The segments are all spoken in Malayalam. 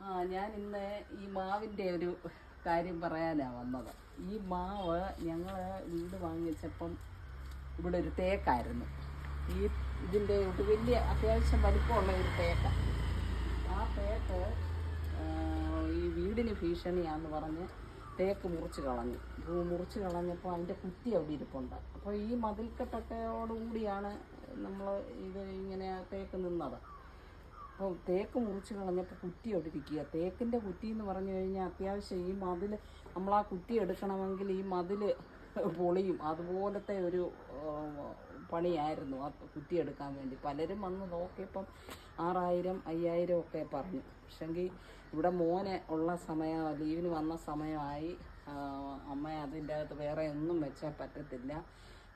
ആ ഞാൻ ഇന്ന് ഈ മാവിന്റെ ഒരു കാര്യം പറയാനാണ് വന്നത്. ഈ മാവ് ഞങ്ങൾ വീട് വാങ്ങിച്ചപ്പം ഇവിടെ ഒരു തേക്കായിരുന്നു. ഈ ഇതിന്റെ ഒരു വലിയ അത്യാവശ്യം വലിപ്പമുള്ള ഒരു തേക്ക. ആ തേക്ക് ഈ വീടിന് ഭീഷണിയാന്ന് പറഞ്ഞ് തേക്ക് മുറിച്ച് കളഞ്ഞു. മുറിച്ച് കളഞ്ഞപ്പോൾ അതിന്റെ കുറ്റി അവിടെ ഇരിപ്പുണ്ട്. അപ്പോൾ ഈ മതിൽക്കെട്ടൊക്കെയോടുകൂടിയാണ് നമ്മൾ ഇത് ഇങ്ങനെ തേക്ക് നിന്നത്. അപ്പോൾ തേക്ക് മുറിച്ച് കളഞ്ഞപ്പോൾ കുറ്റി അവിടെ ഇരിക്കുക തേക്കിന്റെ കുറ്റി എന്ന് പറഞ്ഞു കഴിഞ്ഞാൽ അത്യാവശ്യം ഈ മതിൽ നമ്മൾ ആ കുറ്റി എടുക്കണമെങ്കിൽ ഈ മതിൽ പൊളിയും. അതുപോലത്തെ ഒരു പണിയായിരുന്നു ആ കുറ്റി എടുക്കാൻ വേണ്ടി. പലരും വന്ന് നോക്കിയപ്പം ആറായിരം അയ്യായിരം ഒക്കെ പറഞ്ഞു. പക്ഷെങ്കിൽ ഇവിടെ മോനെ ഉള്ള സമയം ലീവിന് വന്ന സമയമായി. അമ്മ അതിന്റെ അകത്ത് വേറെ ഒന്നും വെച്ചാൽ പറ്റത്തില്ല.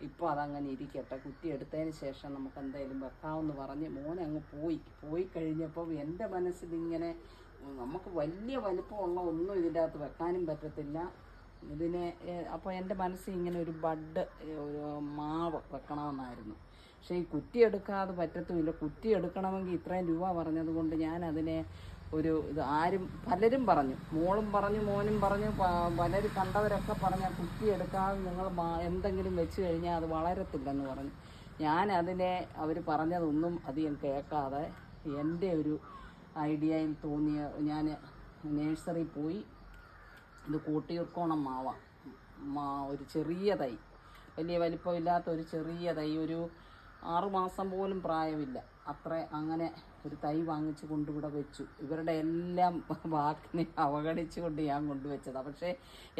ഇപ്പോൾ അതങ്ങനെ ഇരിക്കട്ടെ. കുറ്റി എടുത്തതിന് ശേഷം നമുക്ക് എന്തായാലും വെക്കാമെന്ന് പറഞ്ഞ് മോനെ അങ്ങ് പോയി. പോയി കഴിഞ്ഞപ്പോൾ എന്റെ മനസ്സിൽ ഇങ്ങനെ നമുക്ക് വലിയ വലിപ്പമുള്ള ഒന്നും ഇതിന്റെ അകത്ത് വെക്കാനും പറ്റത്തില്ല. ഇതിനെ അപ്പോൾ എന്റെ മനസ്സിൽ ഇങ്ങനെ ഒരു ബഡ് ഒരു മാവ് വെക്കണമെന്നായിരുന്നു. പക്ഷേ ഈ കുറ്റി എടുക്കാതെ പറ്റത്തുമില്ല. കുറ്റി എടുക്കണമെങ്കിൽ ഇത്രയും രൂപ പറഞ്ഞതുകൊണ്ട് ഞാൻ അതിനെ ഒരു ഇത് ആരും പലരും പറഞ്ഞു. മോളും പറഞ്ഞു മോനും പറഞ്ഞു പലരും കണ്ടവരൊക്കെ പറഞ്ഞ കുക്കി എടുക്കാതെ നിങ്ങൾ എന്തെങ്കിലും വെച്ച് കഴിഞ്ഞാൽ അത് വളരത്തില്ലെന്ന് പറഞ്ഞു. ഞാൻ അതിനെ അവർ പറഞ്ഞതൊന്നും അധികം കേൾക്കാതെ എന്റെ ഒരു ഐഡിയയിൽ തോന്നിയ ഞാൻ നേഴ്സറി പോയി. ഇത് കൂട്ടിയൂർക്കോണം മാവ. മാ ഒരു ചെറിയ തൈ. വലിയ വലിപ്പമില്ലാത്ത ഒരു ചെറിയ തൈ. ഒരു ആറുമാസം പോലും പ്രായമില്ല. അത്ര അങ്ങനെ ഒരു തൈ വാങ്ങിച്ച് കൊണ്ടിവിടെ വെച്ചു. ഇവരുടെ എല്ലാം വാക്കിനെ അവഗണിച്ചുകൊണ്ട് ഞാൻ കൊണ്ടുവച്ചതാണ് പക്ഷേ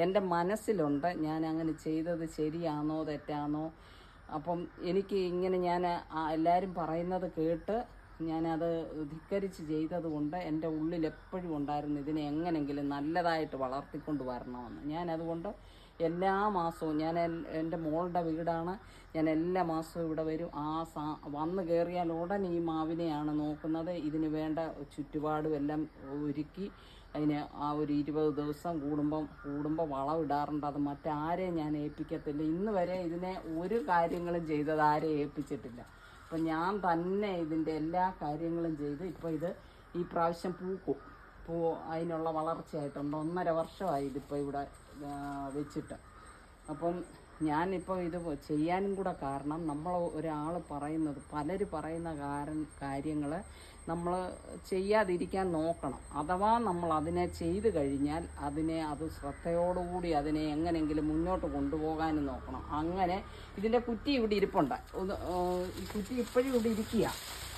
എന്റെ മനസ്സിലുണ്ട് ഞാൻ അങ്ങനെ ചെയ്തത് ശരിയാണോ തെറ്റാണോ. അപ്പം എനിക്ക് ഇങ്ങനെ ഞാൻ എല്ലാവരും പറയുന്നത് കേട്ട് ഞാനത് ധിക്കരിച്ച് ചെയ്തത് കൊണ്ട് എന്റെ ഉള്ളിൽ എപ്പോഴും ഉണ്ടായിരുന്നു ഇതിനെ എങ്ങനെങ്കിലും നല്ലതായിട്ട് വളർത്തിക്കൊണ്ട് വരണമെന്ന്. ഞാൻ അതുകൊണ്ട് എല്ലാ മാസവും ഞാൻ എന്റെ മോളുടെ വീടാണ്. ഞാൻ എല്ലാ മാസവും ഇവിടെ വരും. ആ സാ വന്ന് കയറിയാൽ ഉടൻ ഈ മാവിനെയാണ് നോക്കുന്നത്. ഇതിന് വേണ്ട ചുറ്റുപാടും എല്ലാം ഒരുക്കി അതിന് ആ ഒരു ഇരുപത് ദിവസം കൂടുമ്പം കൂടുമ്പോൾ വളമിടാറുണ്ട്. അത് മറ്റാരെയും ഞാൻ ഏൽപ്പിക്കത്തില്ല. ഇന്ന് വരെ ഇതിനെ ഒരു കാര്യങ്ങളും ചെയ്തത് ആരെയും ഏൽപ്പിച്ചിട്ടില്ല. അപ്പം ഞാൻ തന്നെ ഇതിന്റെ എല്ലാ കാര്യങ്ങളും ചെയ്ത് ഇപ്പോൾ ഇത് ഈ പ്രാവശ്യം പൂക്കും. പൂ അതിനുള്ള വളർച്ചയായിട്ടുണ്ട്. ഒന്നര വർഷമായി ഇതിപ്പോൾ ഇവിടെ വെച്ചിട്ട്. അപ്പം ഞാനിപ്പോൾ ഇത് ചെയ്യാനും കൂടെ കാരണം നമ്മൾ ഒരാൾ പറയുന്നത് പലര് പറയുന്ന കാര കാര്യങ്ങൾ നമ്മൾ ചെയ്യാതിരിക്കാൻ നോക്കണം. അഥവാ നമ്മൾ അതിനെ ചെയ്തു കഴിഞ്ഞാൽ അതിനെ അത് ശ്രദ്ധയോടുകൂടി അതിനെ എങ്ങനെയെങ്കിലും മുന്നോട്ട് കൊണ്ടുപോകാനും നോക്കണം. അങ്ങനെ ഇതിന്റെ കുറ്റി ഇവിടെ ഇരിപ്പുണ്ട്. കുറ്റി ഇപ്പോഴും ഇവിടെ ഇരിക്കുക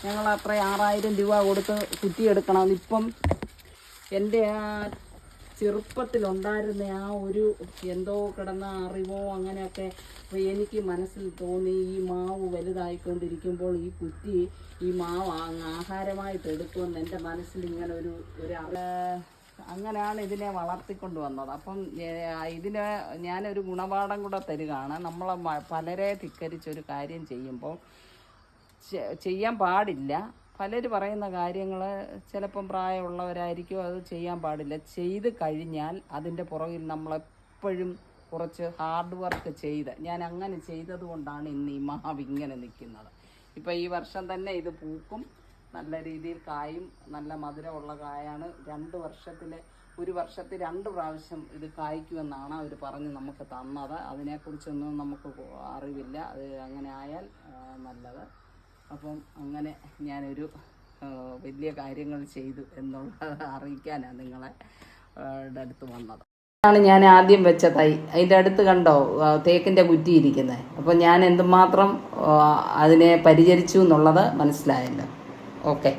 ഞങ്ങൾ അത്ര ആറായിരം രൂപ കൊടുത്ത് കുറ്റി എടുക്കണം. ഇപ്പം എന്റെ ആ ചെറുപ്പത്തിലുണ്ടായിരുന്ന ആ ഒരു എന്തോ കിടന്ന അറിവോ അങ്ങനെയൊക്കെ എനിക്ക് മനസ്സിൽ തോന്നി. ഈ മാവ് വലുതായിക്കൊണ്ടിരിക്കുമ്പോൾ ഈ കുറ്റി ഈ മാവ് ആഹാരമായിട്ട് എടുക്കുമെന്ന് എന്റെ മനസ്സിൽ ഇങ്ങനെ ഒരു ഒരു അങ്ങനെയാണ് ഇതിനെ വളർത്തിക്കൊണ്ട് വന്നത്. അപ്പം ഇതിന് ഞാനൊരു ഗുണപാഠം കൂടെ തരികയാണ്. നമ്മൾ പലരെ ധിക്കരിച്ചൊരു കാര്യം ചെയ്യുമ്പോൾ ചെയ്യാൻ പാടില്ല. പലര് പറയുന്ന കാര്യങ്ങൾ ചിലപ്പം പ്രായമുള്ളവരായിരിക്കും അത് ചെയ്യാൻ പാടില്ല. ചെയ്ത് കഴിഞ്ഞാൽ അതിന്റെ പുറകിൽ നമ്മളെപ്പോഴും കുറച്ച് ഹാർഡ് വർക്ക് ചെയ്ത്. ഞാൻ അങ്ങനെ ചെയ്തത് കൊണ്ടാണ് ഇന്ന് ഈ മാവ് ഇങ്ങനെ നിൽക്കുന്നത്. ഇപ്പം ഈ വർഷം തന്നെ ഇത് പൂക്കും നല്ല രീതിയിൽ കായും നല്ല മധുരമുള്ള കായാണ്. രണ്ട് വർഷത്തിൽ ഒരു വർഷത്തിൽ രണ്ട് പ്രാവശ്യം ഇത് കായ്ക്കുമെന്നാണ് അവർ പറഞ്ഞ് നമുക്ക് തന്നത്. അതിനെക്കുറിച്ചൊന്നും നമുക്ക് അറിവില്ല. അത് അങ്ങനെ ആയാൽ നല്ലത്. അപ്പം അങ്ങനെ ഞാനൊരു വലിയ കാര്യങ്ങൾ ചെയ്തു എന്നുള്ളത് അറിയിക്കാനാണ് നിങ്ങളെ അടുത്ത് വന്നത്. ാണ് ഞാൻ ആദ്യം വെച്ച തൈ. അതിന്റെ അടുത്ത് കണ്ടോ തേക്കിന്റെ കുറ്റി ഇരിക്കുന്നത് അപ്പോൾ ഞാൻ എന്തുമാത്രം അതിനെ പരിചരിച്ചു എന്നുള്ളത് മനസ്സിലായല്ലോ. ഓക്കെ.